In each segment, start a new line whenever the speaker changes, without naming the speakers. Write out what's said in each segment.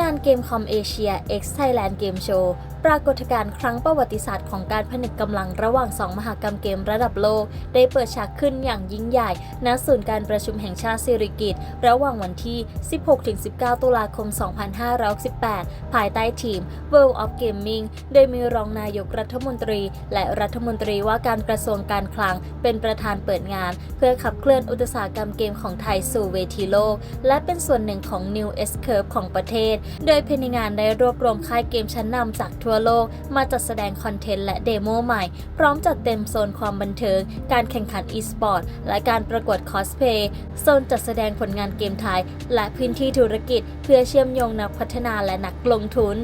งานเกมคอมเอเชีย X Thailand Game Show ปรากฏการณ์ครั้งประวัติศาสตร์ของการผนึกกำลังระหว่างสองมหากรรมเกมระดับโลก ได้เปิดฉากขึ้นอย่างยิ่งใหญ่ณศูนย์การประชุมแห่งชาติสิริกิติ์ระหว่างวันที่ 16-19 ตุลาคม 2568ภายใต้ทีม World of Gaming โดยมีรองนายกรัฐมนตรี และรัฐมนตรีว่าการกระทรวงการคลัง เป็นประธานเปิดงาน เพื่อขับเคลื่อนอุตสาหกรรมเกมของไทยสู่เวทีโลก และเป็นส่วนหนึ่งของ New S Curve ของประเทศโดยภายในงานได้รวบรวมค่ายเกมชั้นนำจากทั่วโลก มาจัดแสดงคอนเทนต์และเดโมใหม่ พร้อมจัดเต็มโซนความบันเทิง การแข่งขันอีสปอร์ต และการประกวดคอสเพย์ โซนจัดแสดงผลงานเกมไทย และพื้นที่ธุรกิจ เพื่อเชื่อมโยงนักพัฒนาและนักลงทุน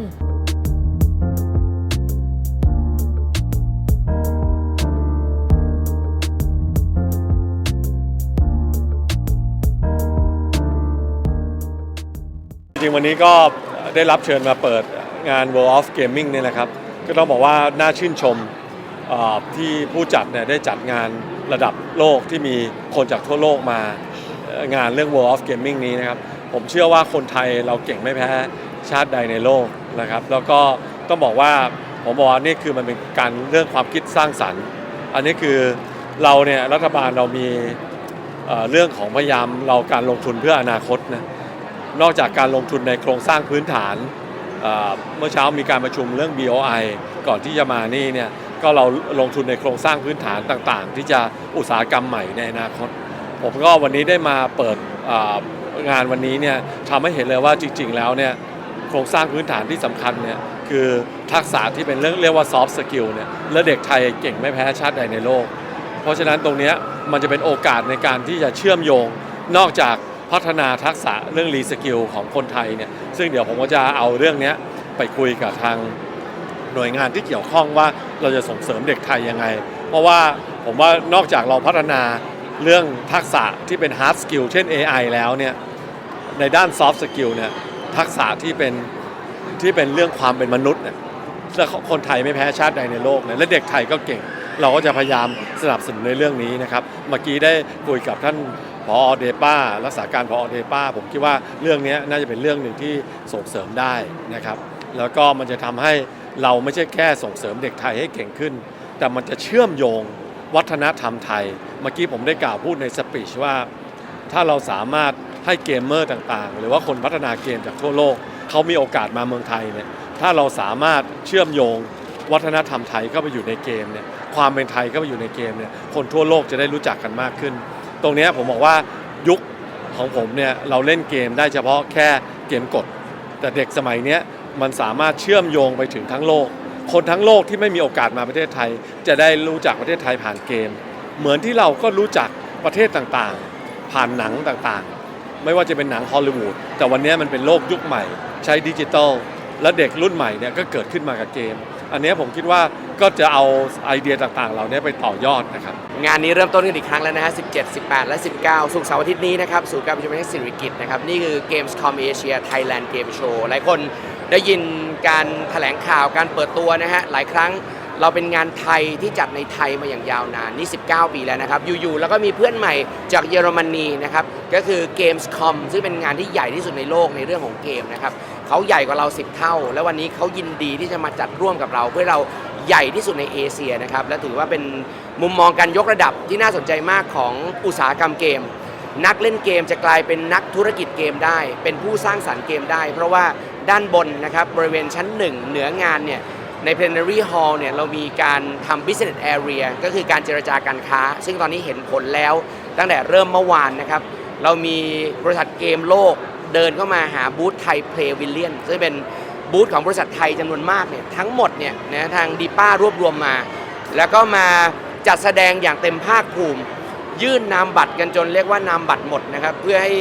จริงวันนี้ก็ได้รับเชิญมาเปิดงาน World of Gaming เนี่ยนะครับ ก็ต้องบอกว่าน่าชื่นชมที่ผู้จัดเนี่ยได้จัดงานระดับโลกที่มีคนจากทั่วโลกมางานเรื่อง World of Gaming นี้นะครับ ผมเชื่อว่าคนไทยเราเก่งไม่แพ้ชาติใดในโลกนะครับ แล้วก็ต้องบอกว่าผมบอกว่านี่คือมันเป็นการเรื่องความคิดสร้างสรรค์ อันนี้คือเราเนี่ยรัฐบาลเรามีเรื่องของพยายามเราการลงทุนเพื่ออนาคตนะ นอกจากการลงทุนในโครงสร้างพื้นฐานเมื่อเช้ามีการประชุมเรื่อง BOI ก่อนที่จะมานี่เนี่ยก็เราลงทุนในโครงสร้างพื้นฐานต่างๆ ที่จะอุตสาหกรรมใหม่ในอนาคต ผมก็วันนี้ได้มาเปิดงานวันนี้เนี่ยทำให้เห็นเลยว่าจริง ๆ แล้วเนี่ยโครงสร้างพื้นฐานที่สำคัญเนี่ยคือทักษะที่เป็นเรื่องเรียกว่า soft skill เนี่ยและเด็กไทยเก่งไม่แพ้ชาติใดในโลก เพราะฉะนั้นตรงนี้มันจะเป็นโอกาสในการที่จะเชื่อมโยงนอกจาก พัฒนาทักษะเรื่องรีสกิลของคนไทยเนี่ยซึ่งเดี๋ยวผมก็จะเอาเรื่องนี้ไปคุยกับทางหน่วยงานที่เกี่ยวข้องว่าเราจะส่งเสริมเด็กไทยยังไง เพราะว่าผมว่านอกจากเราพัฒนาเรื่องทักษะที่เป็น hard skill เช่น AI แล้วเนี่ยในด้าน soft skill เนี่ยทักษะที่เป็นที่เป็นเรื่องความเป็นมนุษย์เนี่ยและคนไทยไม่แพ้ชาติใดในโลกเนี่ยและเด็กไทยก็เก่ง เราก็จะพยายามสนับสนุนในเรื่องนี้นะครับ เมื่อกี้ได้คุยกับท่าน พอเดป้ารักษาการพอเดป้าผมคิดว่าเรื่องนี้น่าจะเป็นเรื่องหนึ่งที่ส่งเสริมได้นะครับ แล้วก็มันจะทำให้เราไม่ใช่แค่ส่งเสริมเด็กไทยให้เก่งขึ้น แต่มันจะเชื่อมโยงวัฒนธรรมไทย เมื่อกี้ผมได้กล่าวพูดในสปีชว่า ถ้าเราสามารถให้เกมเมอร์ต่างๆ หรือว่าคนพัฒนาเกมจากทั่วโลกเขามีโอกาสมาเมืองไทยเนี่ยถ้าเราสามารถเชื่อมโยงวัฒนธรรมไทยเข้าไปอยู่ในเกมเนี่ยความเป็นไทยเข้าไปอยู่ในเกมเนี่ยคนทั่วโลกจะได้รู้จักกันมากขึ้น ตรงนี้ผมบอกว่ายุคของผมเนี่ยเราเล่นเกมได้เฉพาะแค่เกมกด แต่เด็กสมัยนี้มันสามารถเชื่อมโยงไปถึงทั้งโลก คนทั้งโลกที่ไม่มีโอกาสมาประเทศไทย จะได้รู้จักประเทศไทยผ่านเกม เหมือนที่เราก็รู้จักประเทศต่างๆ ผ่านหนังต่างๆ ไม่ว่าจะเป็นหนังฮอลลีวูดแต่วันนี้มันเป็นโลกยุคใหม่ ใช้ดิจิตอลและเด็กรุ่นใหม่เนี่ยก็เกิดขึ้นมากับเกม อันนี้ผมคิดว่าก็จะเอาไอเดียต่างๆ เหล่านี้ไปต่อยอดนะครับ
งานนี้เริ่มต้นกันอีกครั้งแล้วนะฮะ 17 18 และ 19 สุกเสาร์อาทิตย์นี้นะครับศูนย์การประชุมแห่งสิริกิตนะครับ นี่คือ Gamescom Asia Thailand Game Show หลายคนได้ยินการแถลงข่าวการเปิดตัวนะฮะ หลายครั้งเราเป็นงานไทยที่จัดในไทยมาอย่างยาวนาน นี่ 19 ปีแล้วนะครับ อยู่ๆ แล้วก็มีเพื่อนใหม่จากเยอรมนีนะครับ ก็คือ Gamescom ซึ่งเป็นงานที่ใหญ่ที่สุดในโลกในเรื่องของเกมนะครับ เขาใหญ่กว่าเรา 10 เท่า และวันนี้เขายินดีที่จะมาจัดร่วมกับเรา เพื่อเราใหญ่ที่สุดในเอเชียนะครับและถือว่าเป็นมุมมองการยกระดับที่น่าสนใจมากของอุตสาหกรรมเกม นักเล่นเกมจะกลายเป็นนักธุรกิจเกมได้ เป็นผู้สร้างสรรค์เกมได้ เพราะว่าด้านบนนะครับบริเวณชั้นหนึ่งเหนืองานเนี่ยใน plenary hall เนี่ยเรามีการทำ business area ก็คือการเจรจาการค้า ซึ่งตอนนี้เห็นผลแล้วตั้งแต่เริ่มเมื่อวานนะครับ เรามีบริษัทเกมโลก เดินเข้ามาหาบูธไทยเพลวิลเลียนซึ่งเป็นบูธของบริษัทไทยจำนวนมากเนี่ยทั้งหมดเนี่ยนะทางดีป้ารวบรวมมา แล้วก็มาจัดแสดงอย่างเต็มภาคภูมิ ยื่นนามบัตรกันจนเรียกว่านามบัตรหมดนะครับ เพื่อให้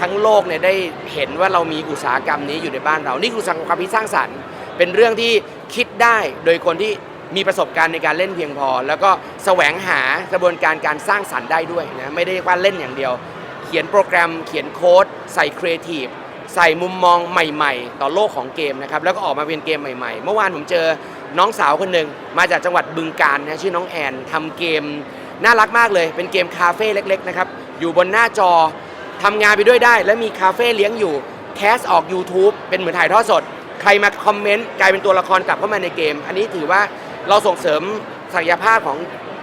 ทั้งโลกเนี่ยได้เห็นว่าเรามีอุตสาหกรรมนี้อยู่ในบ้านเรา นี่คือสังความคิดสร้างสรรค์ เป็นเรื่องที่คิดได้โดยคนที่มีประสบการณ์ในการเล่นเพียงพอ แล้วก็แสวงหากระบวนการการสร้างสรรค์ได้ด้วยนะไม่ได้ว่าเล่นอย่างเดียว เขียนโปรแกรม เขียนโค้ด ใส่ครีเอทีฟใส่มุมมองใหม่ๆ ต่อโลกของเกมนะครับ แล้วก็ออกมาเป็นเกมใหม่ๆ เมื่อวานผมเจอน้องสาวคนหนึ่งมาจากจังหวัดบึงกาฬนะชื่อน้องแอนทำเกม น่ารักมากเลย เป็นเกมคาเฟ่เล็กๆนะครับอยู่บนหน้าจอทำงานไปด้วยได้ และมีคาเฟ่เลี้ยงอยู่แคสออก YouTube เป็นเหมือนถ่ายทอดสด ใครมาคอมเมนต์กลายเป็นตัวละครกลับเข้ามาในเกม อันนี้ถือว่าเราส่งเสริมศักยภาพของ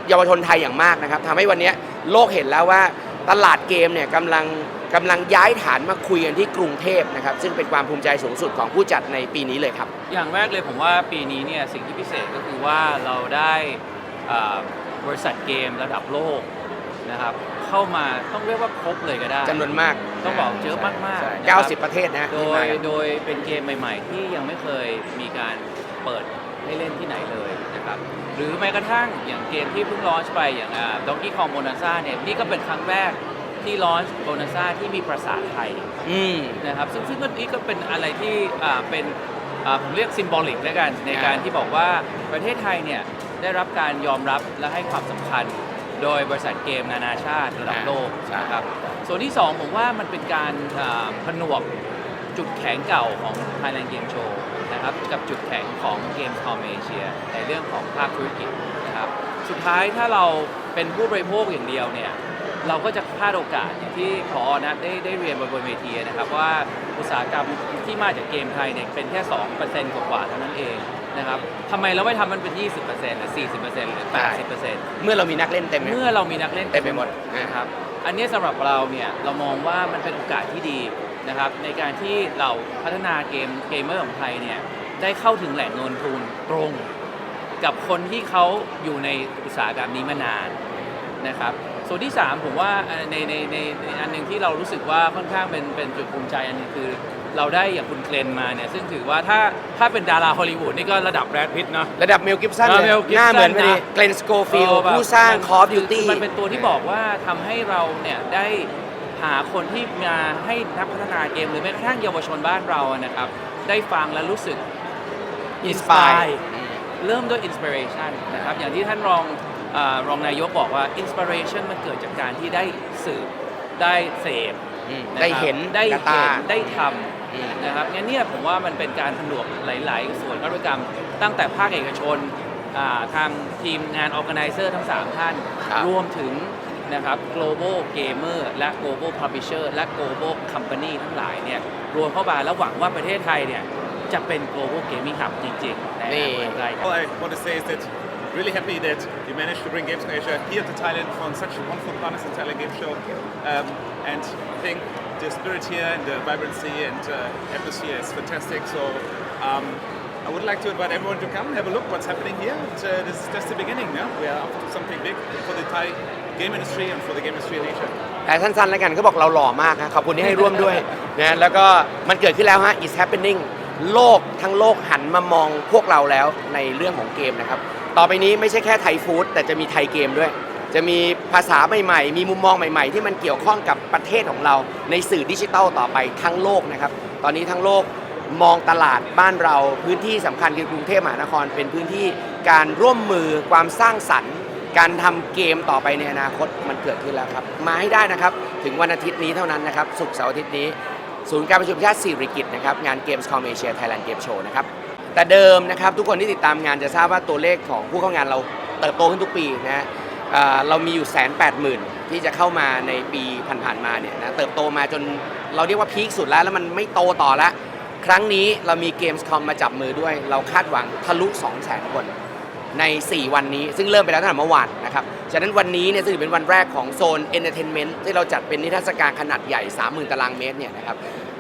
เยาวชนไทยอย่างมากนะครับทำให้วันนี้โลกเห็นแล้วว่า ตลาดเกมเนี่ยกำลังกำลังย้ายฐานมาคุยกันที่กรุงเทพนะครับซึ่งเป็นความภูมิใจสูงสุดของผู้จัดในปีนี้เลยครับ
อย่างแรกเลยผมว่าปีนี้เนี่ยสิ่งที่พิเศษก็คือว่าเราได้อ่าบริษัทเกมระดับโลกนะครับเข้ามาต้องเรียกว่าครบเลยก็ได้
จำนวนมาก
ต้องบอกเยอะมากๆ
ใช่
นะครับ
90 ประเทศนะฮะ
โด
ที่มาย กัน
โดยเป็นเกมใหม่ ๆ ที่ยังไม่เคยมีการเปิดให้เล่นที่ไหนเลยนะ ครับหรือแม้กระทั่งอย่างเกมที่เพิ่งลอนช์ไปอย่างด็อกกี้คองโบนัสซ่าเนี่ยนี่ก็เป็นครั้งแรกที่ลอนช์โบนัสซ่าที่มีภาษาไทย
อืม
นะครับซึ่งซึ่งก็นี่ก็เป็นอะไรที่อ่าเป็นอ่าผมเรียกซิมบอลิกแล้วกันในการที่บอกว่าประเทศไทยเนี่ยได้รับการยอมรับและให้ความสำคัญ โดยบริษัทเกมนานาชาติระดับโลก
ใช่
นะครับส่วนที่ 2 ผมว่ามันเป็นการอ่าผนวกจุดแข็งเก่าของ Thailand Game Show นะครับกับจุดแข็งของ Gamescom Asia ในเรื่องของภาคธุรกิจนะครับ สุดท้ายถ้าเราเป็นผู้บริโภคอย่างเดียวเนี่ยเราก็จะพลาดโอกาสอย่างที่พอนะได้ได้เรียนบนบนเวทีนะครับว่าอุตสาหกรรมที่มาจากเกมไทยเนี่ยเป็นแค่ 2%กว่าๆเท่านั้นเองนะครับทำไมเราไม่ทำมันเป็น 20%หรือ 40%หรือ 80%
เมื่อเรามีนักเล่นเต็มไหม
เมื่อเรามีนักเล่น
เต็มไปหมด
นะครับอันนี้สำหรับเราเนี่ยเรามองว่ามันเป็นโอกาสที่ดีนะครับในการที่เราพัฒนาเกมเกมเมอร์ของไทยเนี่ย ได้เข้าถึงแหล่งเงินทุนตรง กับคนที่เขาอยู่ในอุตสาหกรรมนี้มานานนะครับ ส่วนที่ 3 ผมว่าเอ่อในในในในอันหนึ่งที่เรารู้สึกว่าค่อนข้างเป็นเป็นจุดภูมิใจอันหนึงคือ เราได้อย่างคุณเกรนมาเนี่ยซึ่งถือว่าถ้าถ้าเป็นดาราฮอลลีวูดนี่ก็ระดับแบรดพิตต์เนาะ
ระดับเมลกิฟสัน
เออ
เลย
Mel Gibson
หน้าเหมือนพอดี
นะ
เกรนสโกฟิล
เออแบบ
ผู้สร้าง
มัน
คอฟดิวตี้
มันเป็นตัวที่บอกว่าทำให้เราเนี่ยได้หาคนที่มาให้นักพัฒนาเกมหรือแม้กระทั่งเยาวชนบ้านเราอะนะครับ ได้ฟังและรู้สึก
อินสปาย
เริ่มด้วยอินสปิเรชันนะครับอย่างที่ท่านรองอารองนายกบอกว่าอินสปิเรชันมันเกิดจากการที่ได้สืบได้เสพะครับ
ได้เห็น
ได้
กับ
เห็
ตา
นได้ท
อืมำ
นะครับงั้นเนี่ยผมว่ามันเป็นการผนวกหลาย ๆ ส่วนกิจกรรม ตั้งแต่ภาคเอกชนอ่าทางทีมงาน organizer ทั้ง 3 ท่าน
ครับ
รวมถึงนะครับ global gamer และ global publisher และ global company ทั้งหลายเนี่ยรวมเข้ามาแล้วหวังว่าประเทศไทยเนี่ย จะเป็น global gaming hub จริงๆในอนาคตใกล้ครับ
All I want to say is that really happy that you managed to bring Games from Asia here to Thailand for such wonderful partners in Thailand Game Show. Um, and I think the spirit here and the vibrancy and uh, atmosphere is fantastic. So um, I would like to invite everyone to come have a look what's happening here. And, uh, this is just the beginning. Yeah? We are up to something big for the Thai game industry and for the game industry in Asia.
แต่สั้นๆแล้วกันเขาบอกเราหล่อมากนะขอบคุณที่ให้ร่วมด้วยนะแล้วก็มันเกิดขึ้นแล้วฮะ is happening โลกทั้งโลกหันมามองพวกเราแล้วในเรื่องของเกมนะครับ ต่อไปนี้ไม่ใช่แค่ไทยฟู้ดแต่จะมีไทยเกมด้วย จะมีภาษาใหม่ๆ มีมุมมองใหม่ ๆ ที่มันเกี่ยวข้องกับประเทศของเราในสื่อดิจิทัลต่อไปทั้งโลกนะครับ ตอนนี้ทั้งโลกมองตลาดบ้านเราพื้นที่สำคัญคือกรุงเทพมหานคร เป็นพื้นที่การร่วมมือความสร้างสรรค์ การทำเกมต่อไปในอนาคตมันเกิดขึ้นแล้วครับ มาให้ได้นะครับ ถึงวันอาทิตย์นี้เท่านั้นนะครับ ศุกร์เสาร์อาทิตย์นี้ ศูนย์การประชุมชาติสิริกิตนะครับงานเกมส์คอมเอเชียไทยแลนด์เกมโชว์นะครับแต่เดิมนะครับทุกคนที่ติดตามงานจะทราบว่าตัวเลขของผู้เข้างานเราเติบโตขึ้นทุกปีนะฮะเรามีอยู่แสนแปดหมื่นที่จะเข้ามาในปีผ่านๆมาเนี่ยนะเติบโตมาจนเราเรียกว่าพีคสุดแล้วแล้วมันไม่โตต่อแล้วครั้งนี้เรามีเกมส์คอมมาจับมือด้วย เราคาดหวังทะลุ2 0 0 0 0 0 คนใน 4 วันนี้ ซึ่งเริ่มไปแล้วตั้งแต่เมื่อวานนะครับ ฉะนั้นวันนี้เนี่ยซึ่งถือเป็นวันแรกของโซนเอนเตอร์เทนเมนต์ที่เราจัดเป็นนิทรรศการขนาดใหญ่ 30,000 ตารางเมตรเนี่ยนะครับ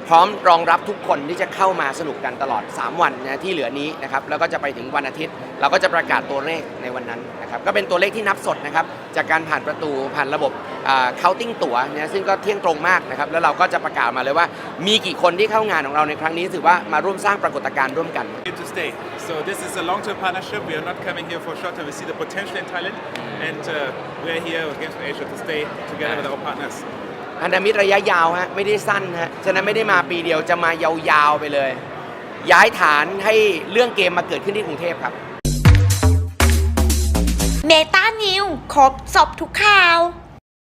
พร้อมรองรับทุกคนที่จะเข้ามาสนุกกันตลอด 3 วันนะที่เหลือนี้นะครับแล้วก็จะไปถึงวันอาทิตย์ เราก็จะประกาศตัวเลขในวันนั้นนะครับก็เป็นตัวเลขที่นับสดนะครับจากการผ่านประตูผ่านระบบอ่า counting ตั๋วนะซึ่งก็เที่ยงตรงมากนะครับแล้วเราก็จะประกาศมาเลยว่า มีกี่คนที่เข้างานของเราในครั้งนี้ถือว่ามาร่วมสร้างปรากฏการณ์ร่วมกัน
Here to stay. So this is a long-term partnership. We are not coming here for a short term. We see the potential in Thailand, and uh, we're here with Games from Asia to stay together with our partners.
พันธมิตรระยะยาวฮะไม่ได้สั้นฮะฉะนั้นไม่ได้มาปีเดียวจะมายาวๆไปเลย ย้ายฐานให้เรื่องเกมมาเกิดขึ้นที่กรุงเทพครับ
เมตานิวครบสอบทุกข่าว